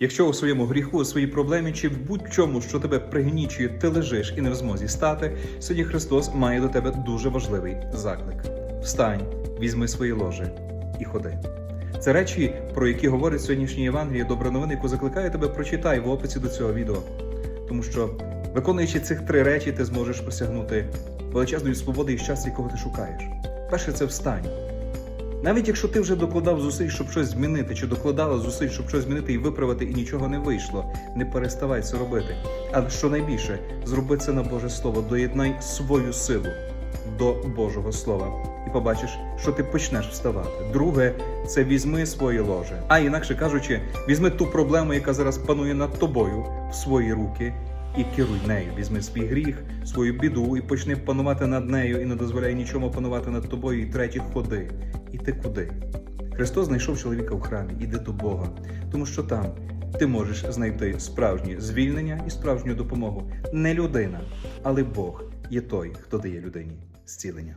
Якщо у своєму гріху, у своїй проблемі чи в будь-чому, що тебе пригнічує, ти лежиш і не в змозі стати, сьогодні Христос має до тебе дуже важливий заклик: встань, візьми своє ложе і ходи. Це речі, про які говорить сьогоднішнє Євангеліє, добра новина, яку закликає тебе, прочитай в описі до цього відео. Тому що, виконуючи цих три речі, ти зможеш осягнути величезної свободи і щастя, якого ти шукаєш. Перше це встань. Навіть якщо ти вже докладав зусиль, щоб щось змінити, чи докладала зусиль, щоб щось змінити і виправити, і нічого не вийшло, не переставай це робити. Але що найбільше, зроби це на Боже Слово, доєднай свою силу до Божого Слова, і побачиш, що ти почнеш вставати. Друге, це візьми своє ложе. А інакше кажучи, візьми ту проблему, яка зараз панує над тобою, в свої руки. І керуй нею, візьми свій гріх, свою біду і почни панувати над нею, і не дозволяй нічому панувати над тобою. І третє, ходи. І ти куди? Христос знайшов чоловіка в храмі, іди до Бога, тому що там ти можеш знайти справжнє звільнення і справжню допомогу. Не людина, але Бог є той, хто дає людині зцілення.